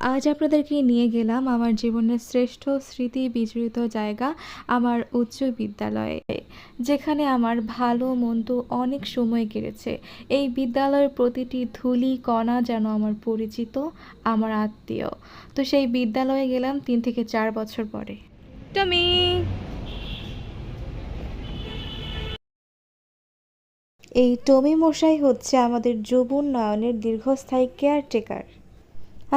আজ আপনাদেরকে নিয়ে গেলাম আমার জীবনের শ্রেষ্ঠ স্মৃতি বিজড়িত জায়গা আমার উচ্চ বিদ্যালয়ে যেখানে আমার ভালো মন্দ অনেক সময় কেটেছে। এই বিদ্যালয়ের প্রতিটি ধুলি কণা যেন আমার পরিচিত আমার আত্মীয়। তো সেই বিদ্যালয়ে গেলাম তিন থেকে চার বছর পরে। টমি এই টমি মশাই হচ্ছে আমাদের যৌবন নয়নের দীর্ঘস্থায়ী কেয়ারটেকার।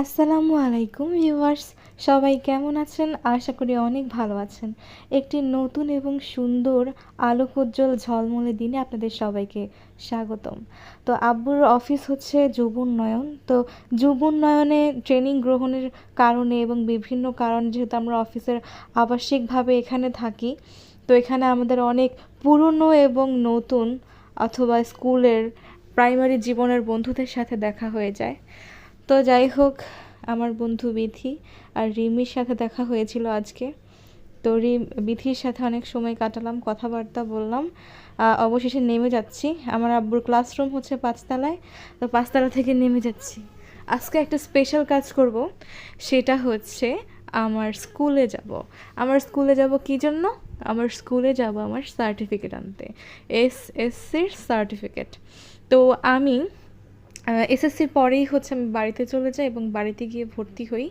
আসসালামু আলাইকুম ভিউয়ার্স, সবাই কেমন আছেন? আশা করি অনেক ভালো আছেন। একটি নতুন এবং সুন্দর আলোকোজ্জ্বল ঝলমলে দিনে আপনাদের সবাইকে স্বাগতম। তো আব্বুর অফিস হচ্ছে যুব উন্নয়ন তো যুব উন্নয়নে ট্রেনিং গ্রহণের কারণে এবং বিভিন্ন কারণে যেহেতু আমরা অফিসের আবাসিকভাবে এখানে থাকি, তো এখানে আমাদের অনেক পুরনো এবং নতুন অথবা স্কুলের প্রাইমারি জীবনের বন্ধুদের সাথে দেখা হয়ে যায়। তো যাই হোক, আমার বন্ধু বিথি আর রিমির সাথে দেখা হয়েছিল আজকে। তো রিম বিথির সাথে অনেক সময় কাটালাম, কথাবার্তা বললাম। অবশেষে নেমে যাচ্ছি। আমার আব্বুর ক্লাসরুম হচ্ছে পাঁচতলায়, তো পাঁচতলা থেকে নেমে যাচ্ছি। আজকে একটা স্পেশাল কাজ করব, সেটা হচ্ছে আমার স্কুলে যাব। আমার স্কুলে যাব কী জন্য? আমার স্কুলে যাব আমার সার্টিফিকেট আনতে এস এসসির সার্টিফিকেট তো আমি এসএসসির পরেই হচ্ছে আমি বাড়িতে চলে যাই এবং বাড়িতে গিয়ে ভর্তি হই।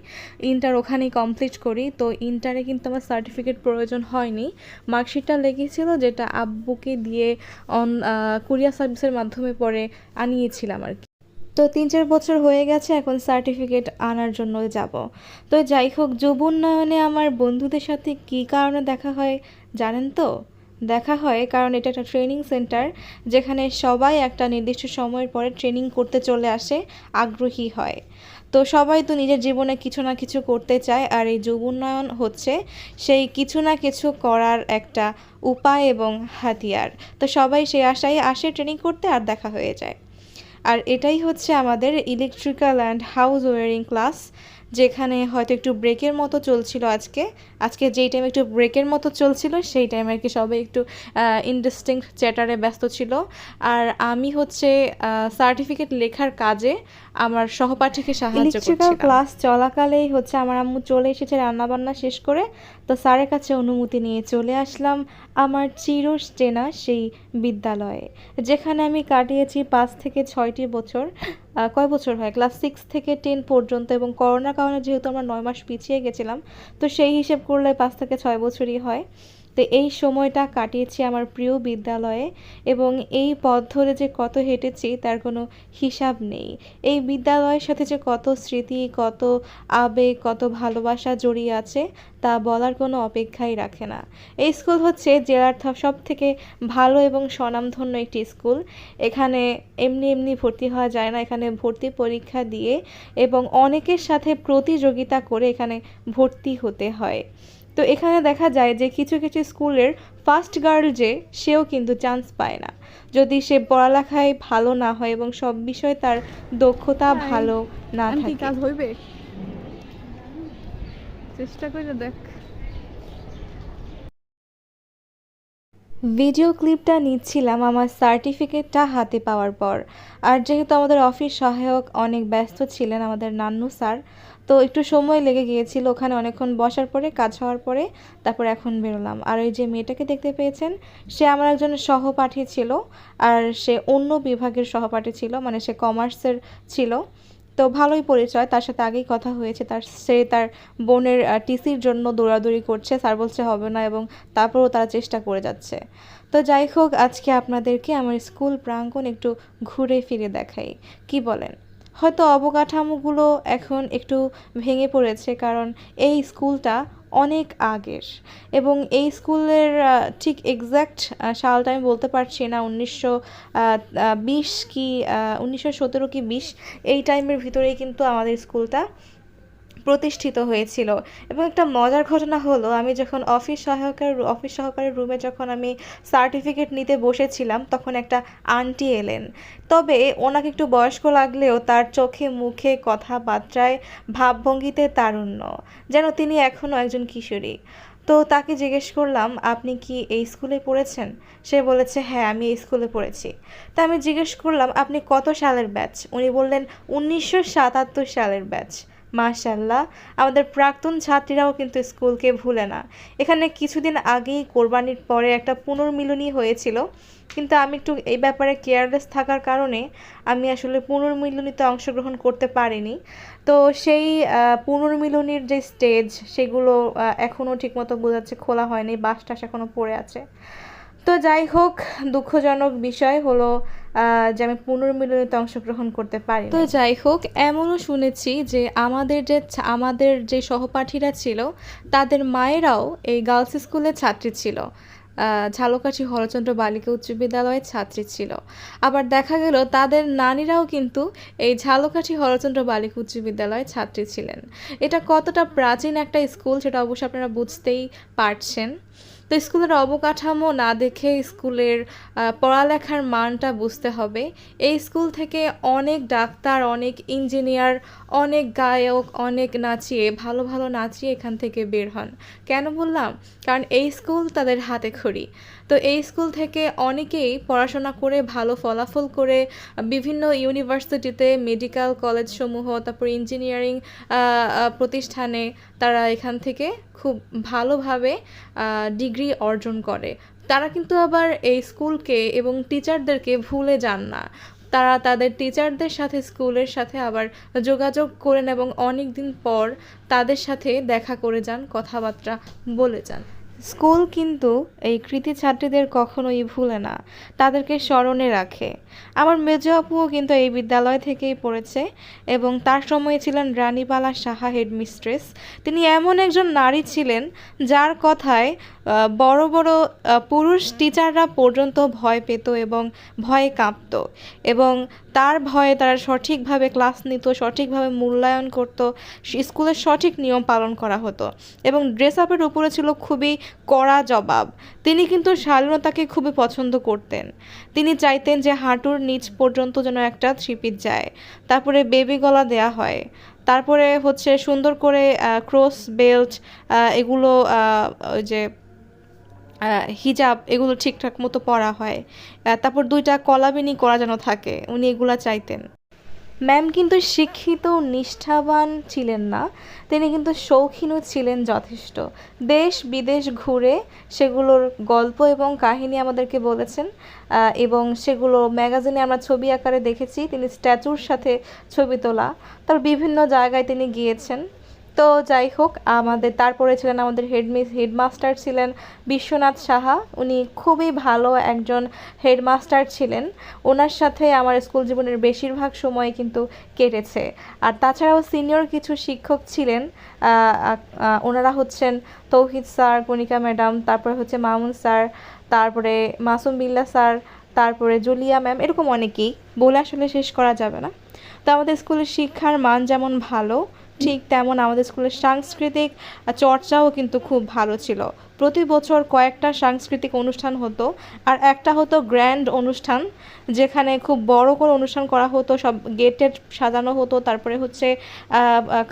ইন্টার ওখানেই কমপ্লিট করি। তো ইন্টারে কিন্তু আমার সার্টিফিকেট প্রয়োজন হয়নি। মার্কশিটটা লেগেছিল যেটা আব্বুকে দিয়ে অন কুরিয়ার সার্ভিসের মাধ্যমে পরে আনিয়েছিলাম আর কি। তো তিন চার বছর হয়ে গেছে, এখন সার্টিফিকেট আনার জন্য যাব। তো যাই হোক, যুব উন্নয়নে আমার বন্ধুদের সাথে কী কারণে দেখা হয় জানেন তো? দেখা হয়, কারণ এটা একটা ট্রেনিং সেন্টার যেখানে সবাই একটা নির্দিষ্ট সময়ের পরে ট্রেনিং করতে চলে আসে, আগ্রহী হয়। তো সবাই তো নিজের জীবনে কিছু না কিছু করতে চায়, আর এই যুব উন্নয়ন হচ্ছে সেই কিছু না কিছু করার একটা উপায় এবং হাতিয়ার। তো সবাই সেই আশায় আসে ট্রেনিং করতে আর দেখা হয়ে যায়। আর এটাই হচ্ছে আমাদের electrical and house wiring class যেখানে হয়তো একটু ব্রেকের মতো চলছিল আজকে। আজকে যেই টাইমে একটু ব্রেকের মতো চলছিল সেই টাইমে আর কি সবাই একটু ইনডিস্টিংক্ট চ্যাটারে ব্যস্ত ছিল। আর আমি হচ্ছে সার্টিফিকেট লেখার কাজে আমার সহপাঠীকে সাহায্য করছিলাম। ক্লাস চলাকালেই হচ্ছে আমার আম্মু চলে এসেছে রান্নাবান্না শেষ করে। তো স্যারের কাছে অনুমতি নিয়ে চলে আসলাম আমার চির চেনা সেই বিদ্যালয়ে যেখানে আমি কাটিয়েছি পাঁচ থেকে ছয়টি বছর। কয় বছর হয়? ক্লাস সিক্স থেকে টেন পর্যন্ত এবং করোনার কারণে যেহেতু আমরা নয় মাস পিছিয়ে গেছিলাম, তো সেই হিসেব করলে পাঁচ থেকে ছয় বছরই হয়। তো এই সময়টা কাটিয়েছি আমার প্রিয় বিদ্যালয়ে এবং এই পথ ধরে যে কত হেঁটেছি তার কোনো হিসাব নেই। এই বিদ্যালয়ের সাথে যে কত স্মৃতি, কত আবেগ, কত ভালোবাসা জড়িয়ে আছে তা বলার কোনো অপেক্ষাই রাখে না। এই স্কুল হচ্ছে জেলার সব থেকে ভালো এবং স্বনামধন্য একটি স্কুল। এখানে এমনি এমনি ভর্তি হওয়া যায় না। এখানে ভর্তি পরীক্ষা দিয়ে এবং অনেকের সাথে প্রতিযোগিতা করে এখানে ভর্তি হতে হয়। তো এখানে দেখা যায় যে কিছু কিছু স্কুলের ফার্স্ট গার্ল যে সেও কিন্তু চান্স পায় না। যদি সে পড়ালেখায় ভালো না হয় এবং সব বিষয়ে তার দক্ষতা ভালো না থাকে। কাজ হইবে। চেষ্টা করে দেখ। ভিডিও ক্লিপটা নিচ্ছিলাম আমার সার্টিফিকেটটা হাতে পাওয়ার পর। আর যেহেতু আমাদের অফিস সহায়ক অনেক ব্যস্ত ছিলেন আমাদের নান্নু স্যার তো একটু সময় লেগে গিয়েছিল ওখানে অনেকক্ষণ বসার পরে, কাজ হওয়ার পরে, তারপর এখন বেরোলাম। আর ওই যে মেয়েটাকে দেখতে পেয়েছেন, সে আমার একজন সহপাঠী ছিল আর সে অন্য বিভাগের সহপাঠী ছিল মানে সে কমার্সের ছিল। তো ভালোই পরিচয়, তার সাথে আগেই কথা হয়েছে, তার সে তার বোনের টিসির জন্য দৌড়াদৌড়ি করছে, স্যার বলছে হবে না এবং তারপরেও তারা চেষ্টা করে যাচ্ছে। তো যাই হোক, আজকে আপনাদেরকে আমার স্কুল প্রাঙ্গণ একটু ঘুরে ফিরে দেখাই। কি বলেন? হয়তো অবকাঠামোগুলো এখন একটু ভেঙে পড়েছে কারণ এই স্কুলটা অনেক আগের এবং এই স্কুলের ঠিক এক্স্যাক্ট সালটা আমি বলতে পারছি না, উনিশশো বিশ কি উনিশশো সতেরো কি বিশ, এই টাইমের ভিতরেই কিন্তু আমাদের স্কুলটা প্রতিষ্ঠিত হয়েছিল। এবং একটা মজার ঘটনা হলো, আমি যখন অফিস সহায়কের অফিস সহকারের রুমে যখন আমি সার্টিফিকেট নিতে বসেছিলাম, তখন একটা আন্টি এলেন। তবে ওনাকে একটু বয়স্ক লাগলেও তার চোখে, মুখে কথাবার্তায় ভাবভঙ্গিতে তারুণ্য, যেন তিনি এখনও একজন কিশোরী। তো তাকে জিজ্ঞেস করলাম, আপনি কি এই স্কুলে পড়েছেন? সে বলেছে হ্যাঁ আমি এই স্কুলে পড়েছি। তা আমি জিজ্ঞেস করলাম, আপনি কত সালের ব্যাচ উনি বললেন, উনিশশো সাতাত্তর সালের ব্যাচ মাশাল্লাহ আমাদের প্রাক্তন ছাত্রীরাও কিন্তু স্কুলকে ভুলে না। এখানে কিছুদিন আগেই কোরবানির পরে একটা পুনর্মিলনী হয়েছিল। কিন্তু আমি একটু এই ব্যাপারে কেয়ারলেস থাকার কারণে আমি আসলে পুনর্মিলনীতে অংশগ্রহণ করতে পারিনি। তো সেই পুনর্মিলনীর যে স্টেজ সেগুলো এখনও ঠিকমতো বোঝাচ্ছে, খোলা হয়নি, বাস টাস এখনও পড়ে আছে। তো যাই হোক, দুঃখজনক বিষয় হলো যে আমি পুনর্মিলনীতে অংশগ্রহণ করতে পারি তো যাই হোক, এমনও শুনেছি যে আমাদের যে আমাদের যে সহপাঠীরা ছিল, তাদের মায়েরাও এই গার্লস স্কুলের ছাত্রী ছিল। ঝালকাঠি হরচন্দ্র বালিকা উচ্চ বিদ্যালয়ের ছাত্রী ছিল। আবার দেখা গেল, তাদের নানিরাও কিন্তু এই ঝালকাঠি হরচন্দ্র বালিকা উচ্চ বিদ্যালয়ের ছাত্রী ছিলেন। এটা কতটা প্রাচীন একটা স্কুল, সেটা অবশ্যই আপনারা বুঝতেই পারছেন। তো স্কুলের অবকাঠামো না দেখে স্কুলের পড়ালেখার মানটা বুঝতে হবে। এই স্কুল থেকে অনেক ডাক্তার, অনেক ইঞ্জিনিয়ার, অনেক গায়ক, অনেক নাচিয়ে, ভালো ভালো নাচিয়ে এখান থেকে বের হন। কেন বললাম? কারণ এই স্কুল তাদের হাতে খড়ি। তো এই স্কুল থেকে অনেকেই পড়াশোনা করে ভালো ফলাফল করে, বিভিন্ন ইউনিভার্সিটিতে মেডিকেল কলেজ সমূহ তারপর ইঞ্জিনিয়ারিং প্রতিষ্ঠানে তারা এখান থেকে খুব ভালোভাবে ডিগ্রি অর্জন করে। তারা কিন্তু আবার এই স্কুলকে এবং টিচারদেরকে ভুলে যান না। তারা তাদের টিচারদের সাথে, স্কুলের সাথে আবার যোগাযোগ করেন এবং অনেক দিন পর তাদের সাথে দেখা করে যান, কথাবার্তা বলে যান। স্কুল কিন্তু এই কৃতি ছাত্রীদের কখনোই ভুলে না, তাদেরকে স্মরণে রাখে। আমার মেজ আপুও কিন্তু এই বিদ্যালয় থেকেই পড়েছে এবং তার সময়ে ছিলেন রানীবালা সাহা হেডমিস্ট্রেস। তিনি এমন একজন নারী ছিলেন যার কথায় বড় বড় পুরুষ টিচাররা পর্যন্ত ভয় পেত এবং ভয়ে কাঁপতো এবং তার ভয়ে তারা সঠিকভাবে ক্লাস নিত, সঠিকভাবে মূল্যায়ন করত, স্কুলের সঠিক নিয়ম পালন করা হতো এবং ড্রেস আপের উপরে ছিল খুবই কড়া জবাব। তিনি কিন্তু শালীনতাকে খুবই পছন্দ করতেন। তিনি চাইতেন যে হাঁটুর নিচ পর্যন্ত যেন একটা থ্রিপিট যায়। তারপরে বেবি গলা দেয়া হয়। তারপরে হচ্ছে সুন্দর করে ক্রস বেল্ট এগুলো ওই যে হিজাব এগুলো ঠিকঠাক মতো পরা হয়। তারপর দুইটা কলাবিনি করা যেন থাকে, উনি এগুলা চাইতেন। ম্যাম কিন্তু শিক্ষিত, নিষ্ঠাবান ছিলেন না। তিনি কিন্তু শৌখিনও ছিলেন যথেষ্ট। দেশ বিদেশ ঘুরে সেগুলোর গল্প এবং কাহিনী আমাদেরকে বলেছেন। এবং সেগুলো ম্যাগাজিনে আমরা ছবি আকারে দেখেছি। তিনি স্ট্যাচুর সাথে ছবি তোলা। তার বিভিন্ন জায়গায় তিনি গিয়েছেন। তো যাই হোক, আমাদের তারপরে ছিলেন আমাদের হেডমিস হেডমাস্টার ছিলেন বিশ্বনাথ সাহা। উনি খুবই ভালো একজন হেডমাস্টার ছিলেন। ওনার সাথে আমার স্কুল জীবনের বেশিরভাগ সময় কিন্তু কেটেছে। আর তাছাড়াও সিনিয়র কিছু শিক্ষক ছিলেন ওনারা হচ্ছেন তৌহিদ স্যার, কণিকা ম্যাডাম, তারপরে হচ্ছে মামুন স্যার, তারপরে মাসুম বিল্লা স্যার, তারপরে জুলিয়া ম্যাম, এরকম অনেকেই। বলে আসলে শেষ করা যাবে না। তো আমাদের স্কুলের শিক্ষার মান যেমন ভালো ঠিক তেমন আমাদের স্কুলের সাংস্কৃতিক চর্চাও কিন্তু খুব ভালো ছিল। প্রতি বছর কয়েকটা সাংস্কৃতিক অনুষ্ঠান হতো আর একটা হতো গ্র্যান্ড অনুষ্ঠান, যেখানে খুব বড় করে অনুষ্ঠান করা হতো, সব গেটেড সাজানো হতো, তারপরে হচ্ছে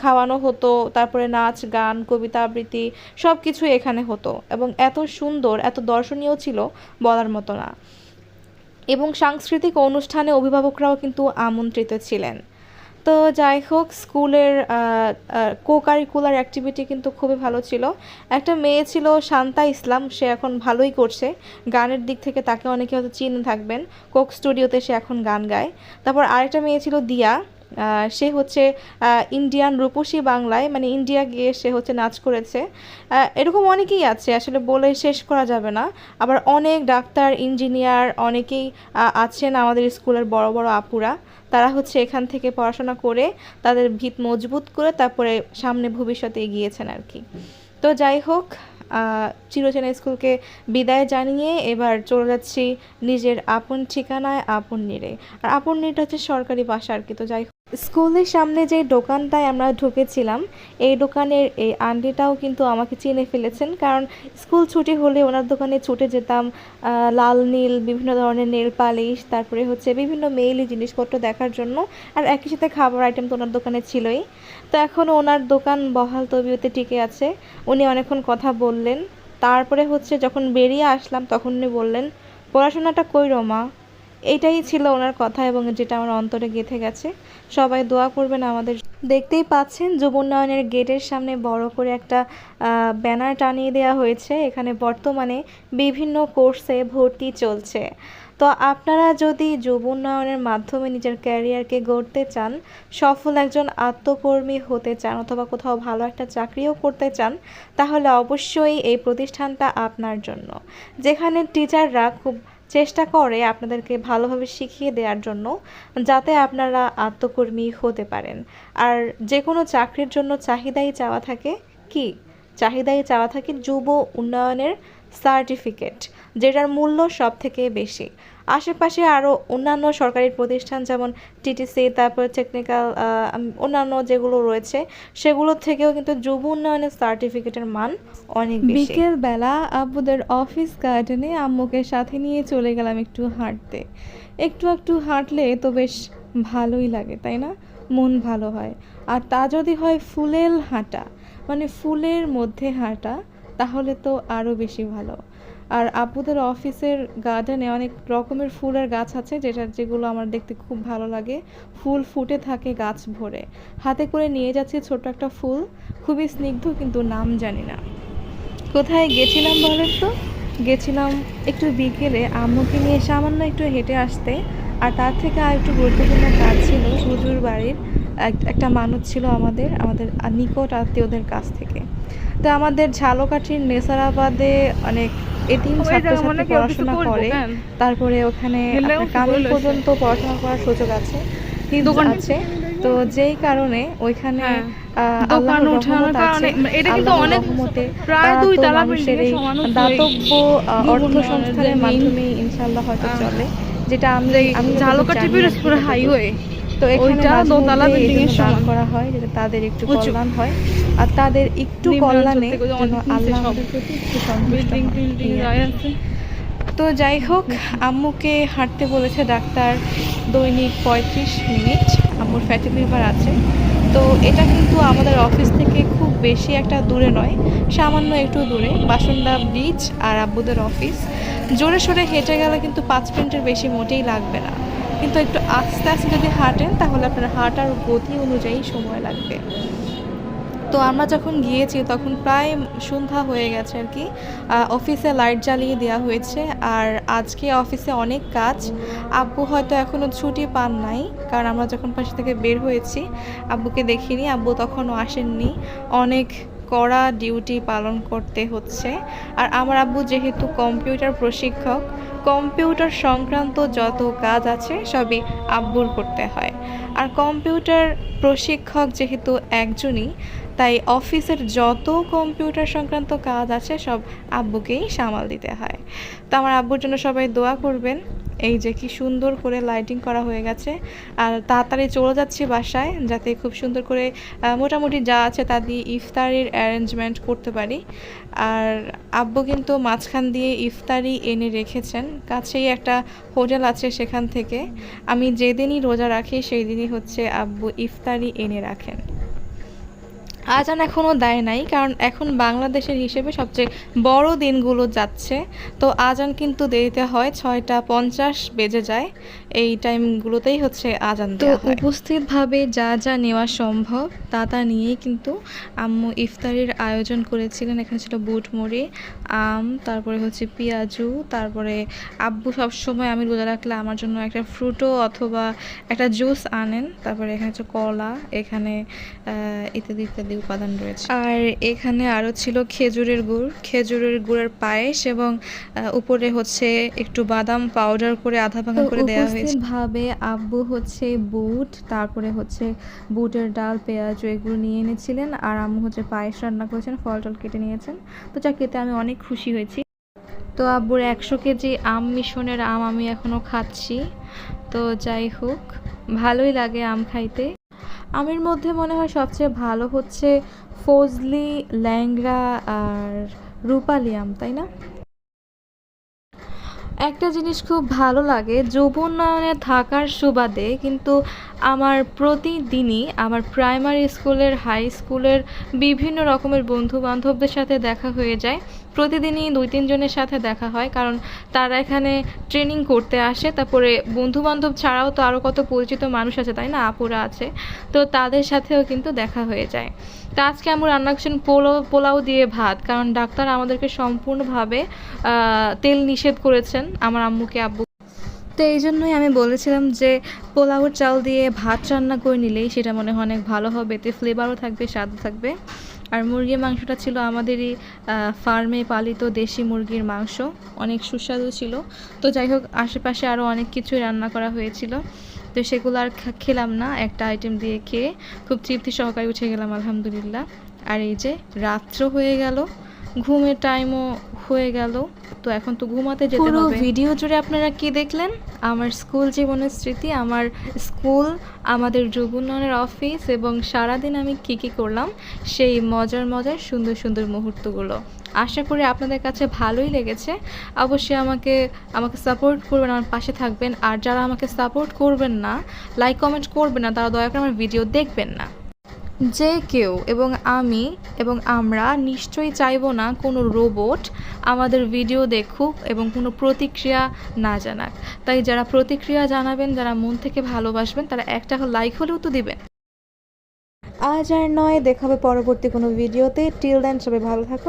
খাওয়ানো হতো, তারপরে নাচ, গান, কবিতা আবৃত্তি সব কিছু এখানে হতো এবং এত সুন্দর, এত দর্শনীয় ছিল বলার মতো না। এবং সাংস্কৃতিক অনুষ্ঠানে অভিভাবকরাও কিন্তু আমন্ত্রিত ছিলেন। তো যাই হোক, স্কুলের কো কারিকুলার অ্যাক্টিভিটি কিন্তু খুবই ভালো ছিল। একটা মেয়ে ছিল শান্তা ইসলাম, সে এখন ভালোই করছে। গানের দিক থেকে তাকে অনেকে হয়তো চিনে থাকবেন। কোক স্টুডিওতে সে এখন গান গায়। তারপর আরেকটা মেয়ে ছিল দিয়া। সে হচ্ছে ইন্ডিয়ান রূপসী বাংলায় মানে ইন্ডিয়া গিয়ে সে হচ্ছে নাচ করেছে। এরকম অনেকেই আছে, আসলে বলে শেষ করা যাবে না। আবার অনেক ডাক্তার, ইঞ্জিনিয়ার অনেকেই আছেন আমাদের স্কুলের বড় বড় আপুরা। তারা হচ্ছে এখান থেকে পড়াশোনা করে, তাদের ভিত মজবুত করে তারপরে সামনে ভবিষ্যতে এগিয়েছেন আর কি। তো যাই হোক চিরচেনা স্কুলকে বিদায় জানিয়ে এবার চলে যাচ্ছি নিজের আপন ঠিকানায়, আপন নিরে। আর আপন নিরটা হচ্ছে সরকারি বাসা আর কি, তো যাই হোক। স্কুলের সামনে যে দোকানটায় আমরা ঢুকেছিলাম, এই দোকানের এই আন্টিটাও কিন্তু আমাকে চিনে ফেলেছেন। কারণ স্কুল ছুটি হলে ওনার দোকানে ছুটে যেতাম লাল নীল, বিভিন্ন ধরনের নেল পালিশ, তারপরে হচ্ছে বিভিন্ন মেইলি জিনিসপত্র দেখার জন্য, আর একই সাথে খাবার আইটেম তো ওনার দোকানে ছিলই। তো এখন ওনার দোকান বহাল তবিয়তে টিকে আছে। উনি অনেকক্ষণ কথা বললেন। তারপরে হচ্ছে যখন বেরিয়ে আসলাম, তখন উনি বললেন, পড়াশোনাটা কই মা। এটাই ছিল ওনার কথা এবং যেটা আমার অন্তরে গেঁথে গেছে। সবাই দোয়া করবেন আমাদের। দেখতেই পাচ্ছেন যুব উন্নয়নের গেটের সামনে বড় করে একটা ব্যানার টানিয়ে দেওয়া হয়েছে। এখানে বর্তমানে বিভিন্ন কোর্সে ভর্তি চলছে। তো আপনারা যদি যুব উন্নয়নের মাধ্যমে নিজের ক্যারিয়ারকে গড়তে চান, সফল একজন আত্মকর্মী হতে চান অথবা কোথাও ভালো একটা চাকরিও করতে চান, তাহলে অবশ্যই এই প্রতিষ্ঠানটা আপনার জন্য। যেখানে টিচাররা খুব চেষ্টা করে আপনাদেরকে ভালোভাবে শিখিয়ে দেওয়ার জন্য যাতে আপনারা আত্মকর্মী হতে পারেন। আর যে কোনো চাকরির জন্য চাহিদাই চাওয়া থাকে কি? চাহিদাই চাওয়া থাকে যুব উন্নয়নের সার্টিফিকেট যেটার মূল্য সব থেকে বেশি। আশেপাশে আরও অন্যান্য সরকারি প্রতিষ্ঠান যেমন টিটিসি তারপর টেকনিক্যাল অন্যান্য যেগুলো রয়েছে সেগুলোর থেকেও কিন্তু যুব উন্নয়নের সার্টিফিকেটের মান অনেক বিকেল বেলা আব্বুদের অফিস গার্ডেনে আম্মুকে সাথে নিয়ে চলে গেলাম একটু হাঁটতে। একটু একটু হাঁটলে তো বেশ ভালোই লাগে, তাই না? মন ভালো হয়। আর তা যদি হয় ফুলেল হাঁটা মানে ফুলের মধ্যে হাঁটা, তাহলে তো আরও বেশি ভালো। আর আপুদের অফিসের গার্ডেনে অনেক রকমের ফুলের গাছ আছে, যেটা যেগুলো আমার দেখতে খুব ভালো লাগে। ফুল ফুটে থাকে গাছ ভরে। হাতে করে নিয়ে যাচ্ছি ছোট একটা ফুল। খুবই স্নিগ্ধ, কিন্তু নাম জানি না। কোথায় গেছিলাম বলেন তো? গেছিলাম একটু বিকেলে আম্মুকে নিয়ে সামান্য একটু হেঁটে আসতে। আর তার থেকে আর একটু গুরুত্বপূর্ণ কাজ ছিল হুজুর বাড়ির একটা মানুষ ছিল আমাদের আমাদের নিকট আত্মীয়দের কাছ থেকে। তো আমাদের ঝালকাঠির, নেসারাবাদে অনেক জায়গা ছাত্রছাত্রী পড়াশোনা করে তারপরে ওখানে কামিল পর্যন্ত পড়াশোনা করার সুযোগ আছে আছে তো যেই কারণে ওইখানে হ্যাঁ। দোকান ওঠানোর কারণে এটা কিন্তু অনেক প্রায় দুই তলা দাতব্য অর্থ উন্নয়নের সংস্থানের যে মাধ্যমে ইনশাআল্লাহ হয়তো চলে যেটা ঝালকাঠি পিরোজপুর হাইওয়ে তো এখানে দোতলা এর। করা হয় যাতে তাদের একটু। কল্যাণ হয় আর তাদের একটু কল্যাণে আল্লাহ তো যাই হোক আম্মুকে হাঁটতে বলেছে ডাক্তার দৈনিক পঁয়ত্রিশ মিনিট। আম্মুর ফ্যাটি লিভার আছে। তো এটা কিন্তু আমাদের অফিস থেকে খুব বেশি একটা দূরে নয় সামান্য একটু দূরে বাসন্ডা ব্রিজ আর আব্বুদের অফিস জোরে সোরে হেঁটে গেলে কিন্তু পাঁচ মিনিটের বেশি মোটেই লাগবে না। কিন্তু একটু আস্তে আস্তে যদি হাঁটেন তাহলে আপনার হাঁটার গতি অনুযায়ী সময় লাগবে। তো আমরা যখন গিয়েছি তখন প্রায় সন্ধ্যা হয়ে গেছে আর কি। অফিসে লাইট জ্বালিয়ে দেওয়া হয়েছে আর আজকে অফিসে অনেক কাজ। আব্বু হয়তো এখনও ছুটি পান নাই কারণ আমরা যখন পাশে থেকে বের হয়েছি, আব্বুকে দেখিনি। আব্বু তখনও আসেননি। অনেক কড়া ডিউটি পালন করতে হচ্ছে। আর আমার আব্বু যেহেতু কম্পিউটার প্রশিক্ষক কম্পিউটার সংক্রান্ত যত কাজ আছে সবই আব্বুর করতে হয়। আর কম্পিউটার প্রশিক্ষক যেহেতু একজনই তাই অফিসের যত কম্পিউটার সংক্রান্ত কাজ আছে, সব আব্বুকেই সামাল দিতে হয়। তো আমার আব্বুর জন্য সবাই দোয়া করবেন। এই যে কি সুন্দর করে লাইটিং করা হয়ে গেছে। আর তাড়াতাড়ি চলে যাচ্ছি বাসায়, যাতে খুব সুন্দর করে মোটামুটি যা আছে তা দিয়ে ইফতারির অ্যারেঞ্জমেন্ট করতে পারি। আর আব্বু কিন্তু মাঝখান দিয়ে ইফতারি এনে রেখেছেন। কাছেই একটা হোটেল আছে সেখান থেকে। আমি যেদিনই রোজা রাখি সেই দিনই হচ্ছে আব্বু ইফতারি এনে রাখেন। আজান এখনও দেয় নাই কারণ এখন বাংলাদেশের হিসেবে সবচেয়ে বড় দিনগুলো যাচ্ছে। তো আজান কিন্তু দেরিতে হয় ছয়টা পঞ্চাশ বেজে যায়। এই টাইমগুলোতেই হচ্ছে আজান তো উপস্থিতভাবে যা যা নেওয়া সম্ভব তা তা নিয়েই কিন্তু আম্মু ইফতারির আয়োজন করেছিলেন। এখানে ছিল বুটমুড়ি আম তারপরে হচ্ছে পেঁয়াজু তারপরে আব্বু সবসময় আমি রোজা রাখলে আমার জন্য একটা ফ্রুটও অথবা একটা জুস আনেন। তারপরে এখানে হচ্ছে কলা এখানে আহ, ইত্যাদি। ইত্যাদি উপাদান রয়েছে। আর এখানে আরও ছিল খেজুরের গুড়। খেজুরের গুড়ের পায়েস এবং উপরে হচ্ছে একটু বাদাম পাউডার করে আধা ভাঙা করে দেওয়া হয়েছে। ভাবে আব্বু হচ্ছে বুট তারপরে হচ্ছে বুটের ডাল পেঁয়াজ এগুলো নিয়ে এনেছিলেন আর আম্মু হচ্ছে পায়েস রান্না করেছেন ফল টল কেটে নিয়েছেন। তো যা খেতে আমি অনেক খুশি হয়েছি। তো আব্বুর একশো কেজি আম মিশনের আম আমি এখনও খাচ্ছি। তো যাই হোক ভালোই লাগে আম খাইতে। আমের মধ্যে মনে হয় সবচেয়ে ভালো হচ্ছে ফজলি ল্যাংরা আর রূপালিয়াম তাই না? একটা জিনিস খুব ভালো লাগে যুব উন্নয়নে থাকার সুবাদে কিন্তু আমার প্রতিদিনই আমার প্রাইমারি স্কুলের হাই স্কুলের বিভিন্ন রকমের বন্ধু বান্ধবদের সাথে দেখা হয়ে যায়। প্রতিদিনই দুই তিনজনের সাথে দেখা হয় কারণ তারা এখানে ট্রেনিং করতে আসে। তারপরে বন্ধু বান্ধব ছাড়াও তো আরও কত পরিচিত মানুষ আছে, তাই না? আপুরা আছে। তো তাদের সাথেও কিন্তু দেখা হয়ে যায়। তো আজকে আমরা রান্না করছেন পোলাও পোলাও দিয়ে ভাত। কারণ ডাক্তার আমাদেরকে সম্পূর্ণভাবে তেল নিষেধ করেছেন আমার আম্মুকে, আব্বু। তো এই জন্যই আমি বলেছিলাম যে, পোলাওর চাল দিয়ে ভাত রান্না করে নিলেই সেটা মনে হয় অনেক ভালো হবে। এতে ফ্লেভারও থাকবে, স্বাদও থাকবে। আর মুরগির মাংসটা ছিল আমাদেরই ফার্মে পালিত দেশি মুরগির মাংস। অনেক সুস্বাদু ছিল। তো যাই হোক, আশেপাশে আরও অনেক কিছুই রান্না করা হয়েছিল। তো সেগুলো আর খেলাম না, একটা আইটেম দিয়ে খেয়ে খুব তৃপ্তি সহকারে উঠে গেলাম, আলহামদুলিল্লাহ। আর এই যে রাত্র হয়ে গেল ঘুমের টাইমও হয়ে গেল। তো এখন তো ঘুমাতে যেতে পুরো হবে। ভিডিও জুড়ে আপনারা কি দেখলেন? আমার স্কুল জীবনের স্মৃতি আমার স্কুল আমাদের যুব উন্নয়নের অফিস এবং সারাদিন আমি কী কী করলাম সেই মজার মজার সুন্দর সুন্দর মুহূর্তগুলো। আশা করি আপনাদের কাছে ভালোই লেগেছে। অবশ্যই আমাকে আমাকে সাপোর্ট করবেন আমার পাশে থাকবেন। আর যারা আমাকে সাপোর্ট করবেন না লাইক কমেন্ট করবেন না তারা দয়া করে আমার ভিডিও দেখবেন না। যে কেউ এবং আমি এবং আমরা নিশ্চয়ই চাইব না কোনো রোবট আমাদের ভিডিও দেখুক এবং কোনো প্রতিক্রিয়া না জানাক। তাই যারা প্রতিক্রিয়া জানাবেন, যারা মন থেকে ভালোবাসবেন, তারা একটা লাইক হলেও তো দিবেন। আজ আর নয়, দেখাবে পরবর্তী কোনো ভিডিওতে। টিল দেন সবাই ভালো থাকুন।